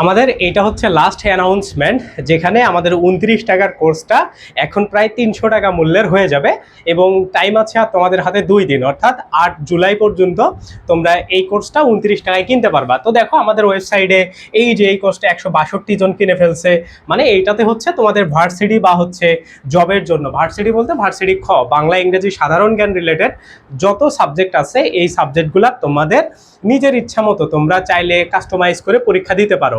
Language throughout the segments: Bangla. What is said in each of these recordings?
আমাদের এটা হচ্ছে লাস্ট অ্যানাউন্সমেন্ট যেখানে আমাদের উনত্রিশ টাকার কোর্সটা এখন প্রায় তিনশো টাকা মূল্যের হয়ে যাবে এবং টাইম আছে আর তোমাদের হাতে দুই দিন, অর্থাৎ আট জুলাই পর্যন্ত তোমরা এই কোর্সটা উনত্রিশ টাকায় কিনতে পারবা। তো দেখো আমাদের ওয়েবসাইটে এই যে এই কোর্সটা একশো বাষট্টি জন কিনে ফেলছে মানে এইটাতে হচ্ছে তোমাদের ভার্সিটি বা হচ্ছে জবের জন্য। ভার্সিটি বলতে ভার্সিটি খ, বাংলা, ইংরেজি সাধারণ জ্ঞান রিলেটেড যত সাবজেক্ট আছে, এই সাবজেক্টগুলো তোমাদের নিজের ইচ্ছা মতো তোমরা চাইলে কাস্টমাইজ করে পরীক্ষা দিতে পারো।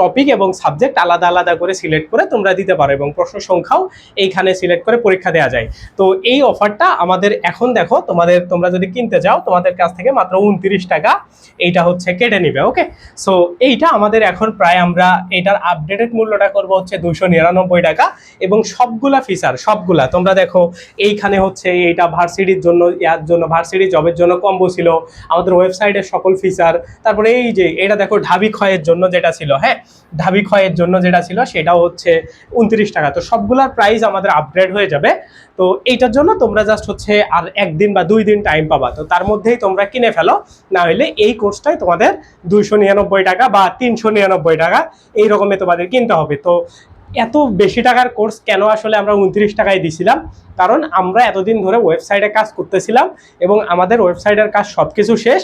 টপিক এবং সাবজেক্ট আলাদা আলাদা করে সিলেক্ট করে তোমরা দিতে পারো এবং প্রশ্ন সংখ্যাও এইখানে সিলেক্ট করে পরীক্ষা দেওয়া যায়। তো এই অফারটা আমাদের এখন দেখো, তোমাদের তোমরা যদি কিনতে যাও তোমাদের কাছ থেকে মাত্র উনত্রিশ টাকা এইটা হচ্ছে কেটে নিবে ওকে সো এইটা আমাদের এখন প্রায় আমরা এটার আপডেটেড মূল্যটা করব হচ্ছে দুশো নিরানব্বই টাকা এবং সবগুলা ফিচার সবগুলা। তোমরা দেখো, এইখানে হচ্ছে এইটা ভার্সিটির জন্য, ইয়ার জন্য ভার্সিটি জবের জন্য কম্বো ছিল। আমাদের ওয়েবসাইটের সকল ফিচার তারপরে এই যে, এটা দেখো ঢাবি ক্ষয়ের জন্য যেটা ছিল হ্যাঁ? ঢাবি ক্ষয়ের জন্য যেটা ছিল সেটাও হচ্ছে উনত্রিশ টাকা। তো সবগুলার প্রাইস আমাদের আপগ্রেড হয়ে যাবে। তো এইটার জন্য তোমরা জাস্ট হচ্ছে আর একদিন বা দুই দিন টাইম পাবা। তো তার মধ্যেই তোমরা কিনে ফেলো। না হলে এই কোর্সটাই তোমাদের দুইশো নিরানব্বই টাকা বা তিনশো নিরানব্বই টাকা এই রকমে তোমাদের কিনতে হবে। তো এত বেশি টাকার কোর্স কেন আসলে আমরা উনত্রিশ টাকায় দিছিলাম? কারণ আমরা এতদিন ধরে ওয়েবসাইটে কাজ করতেছিলাম এবং আমাদের ওয়েবসাইটের কাজ সব কিছু শেষ।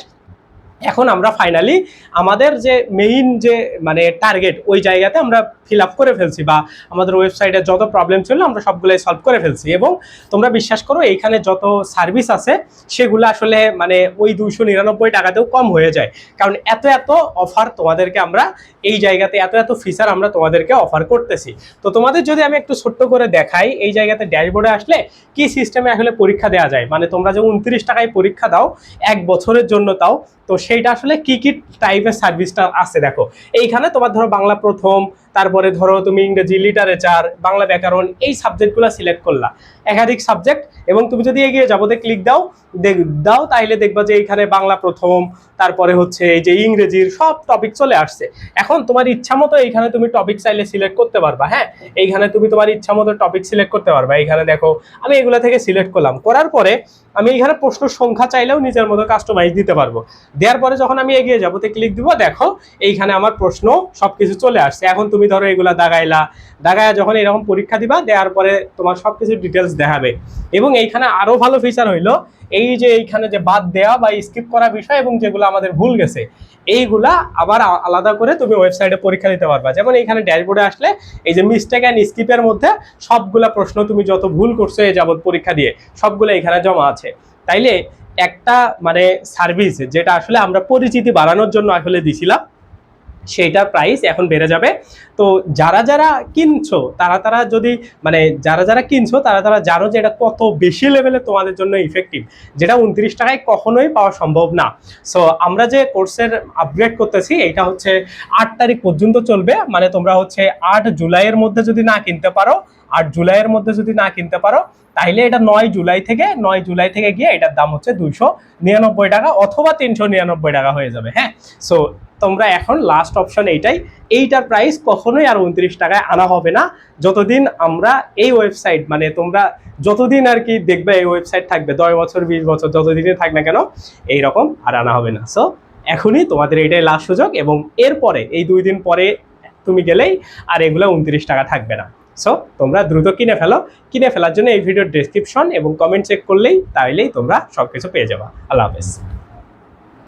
এখন আমরা ফাইনালি আমাদের যে মেইন যে মানে টার্গেট ওই জায়গাতে আমরা ফিল আপ করে ফেলছি বা আমাদের ওয়েবসাইটে যত প্রবলেম ছিল আমরা সবগুলোই সলভ করে ফেলছি এবং তোমরা বিশ্বাস করো এইখানে যত সার্ভিস আছে সেগুলো আসলে মানে ওই দুইশো নিরানব্বই টাকাতেও কম হয়ে যায়। কারণ এত এত অফার তোমাদেরকে আমরা এই জায়গাতে, এত এত ফিচার আমরা তোমাদেরকে অফার করতেছি। তো তোমাদের যদি আমি একটু ছোট্ট করে দেখাই, এই জায়গাতে ড্যাশবোর্ডে আসলে কি সিস্টেমে আসলে পরীক্ষা দেওয়া যায়? মানে তোমরা যে উনত্রিশ টাকায় পরীক্ষা দাও, এক বছরের জন্য তাও তো সেইটা আসলে কি কি টাইপের সার্ভিসটা আছে দেখো। এইখানে তোমার ধরো বাংলা প্রথম তারপরে ধরো তুমি ইংরেজি লিটারেচার বাংলা ব্যাকরণ এই সাবজেক্টগুলো সিলেক্ট করলা। একাধিক সাবজেক্ট এবং তুমি যদি এগিয়ে যাবোতে ক্লিক দাও, দেখ, দাও তাহলে দেখবা যে এইখানে বাংলা প্রথম, তারপরে হচ্ছে এই যে ইংরেজির সব টপিক চলে আসছে। এখন তোমার ইচ্ছা মতো এইখানে তুমি টপিক চাইলে সিলেক্ট করতে পারবা হ্যাঁ? এইখানে তুমি তোমার ইচ্ছা মতো টপিক সিলেক্ট করতে পারবা। এইখানে দেখো, আমি এগুলো থেকে সিলেক্ট করলাম। করার পরে আমি এইখানে প্রশ্ন সংখ্যা চাইলেও নিজের মতো কাস্টমাইজ দিতে পারব। দেওয়ার পরে যখন আমি এগিয়ে যাব, তো ক্লিক দিব, দেখো, এইখানে আমার প্রশ্ন সবকিছু চলে আসছে। এখন তুমি ধরো এগুলা দাগাইলা দাগায় যখন এরকম পরীক্ষা দিবা, দেওয়ার পরে তোমার সবকিছু ডিটেলস দেখাবে। এবং এইখানে আরও ভালো ফিচার হইল, এই যে এইখানে যে বাদ দেওয়া বা স্কিপ করা বিষয় এবং যেগুলো আমাদের ভুল গেছে, এইগুলা আবার আলাদা করে তুমি ওয়েবসাইটে পরীক্ষা দিতে পারবা। যেমন এইখানে ড্যাশবোর্ডে আসলে এই যে মিস্টেক অ্যান্ড স্কিপের মধ্যে সবগুলা প্রশ্ন তুমি যত ভুল করছ এই যাবৎ পরীক্ষা দিয়ে, সবগুলো এখানে জমা আছে। তাইলে একটা মানে সার্ভিস যেটা আসলে আমরা পরিচিতি বাড়ানোর জন্য আসলে দিছিলাম সেইটার প্রাইস এখন বেড়ে যাবে। তো যারা যারা কিনছো, তারা তারা যদি মানে যারা যারা কিনছো, তারা তারা জানো যে এটা কত বেশি লেভেলে তোমাদের জন্য ইফেক্টিভ যেটা উনত্রিশ টাকায় কখনোই পাওয়া সম্ভব না। সো আমরা যে কোর্সের আপগ্রেড করতেছি এটা হচ্ছে আট তারিখ পর্যন্ত চলবে। মানে তোমরা হচ্ছে আট জুলাইয়ের মধ্যে যদি না কিনতে পারো আট জুলাইয়ের মধ্যে যদি না কিনতে পারো, তাইলে এটা নয় জুলাই থেকে, নয় জুলাই থেকে গিয়ে এটার দাম হচ্ছে দুইশো নিরানব্বই টাকা অথবা তিনশো নিরানব্বই টাকা হয়ে যাবে হ্যাঁ? সো তোমরা এখন লাস্ট অপশন এইটাই। এইটার প্রাইস কখনোই আর উনত্রিশ টাকায় আনা হবে না। যতদিন আমরা এই ওয়েবসাইট মানে তোমরা যতদিন আর কি দেখবে এই ওয়েবসাইট থাকবে, দশ বছর, বিশ বছর, যতদিনই থাক না কেন, এইরকম আর আনা হবে না। সো এখনই তোমাদের এটাই লাস্ট সুযোগ এবং এরপরে, এই দুই দিন পরে তুমি গেলেই আর এগুলো উনত্রিশ টাকা থাকবে না। সো তোমরা দ্রুত কিনে ফেলো। কিনে ফেলার জন্য এই ভিডিওর ডেসক্রিপশন এবং কমেন্ট চেক করলেই তাইলেই তোমরা সব কিছু পেয়ে যাবা। আল্লাহ হাফেজ।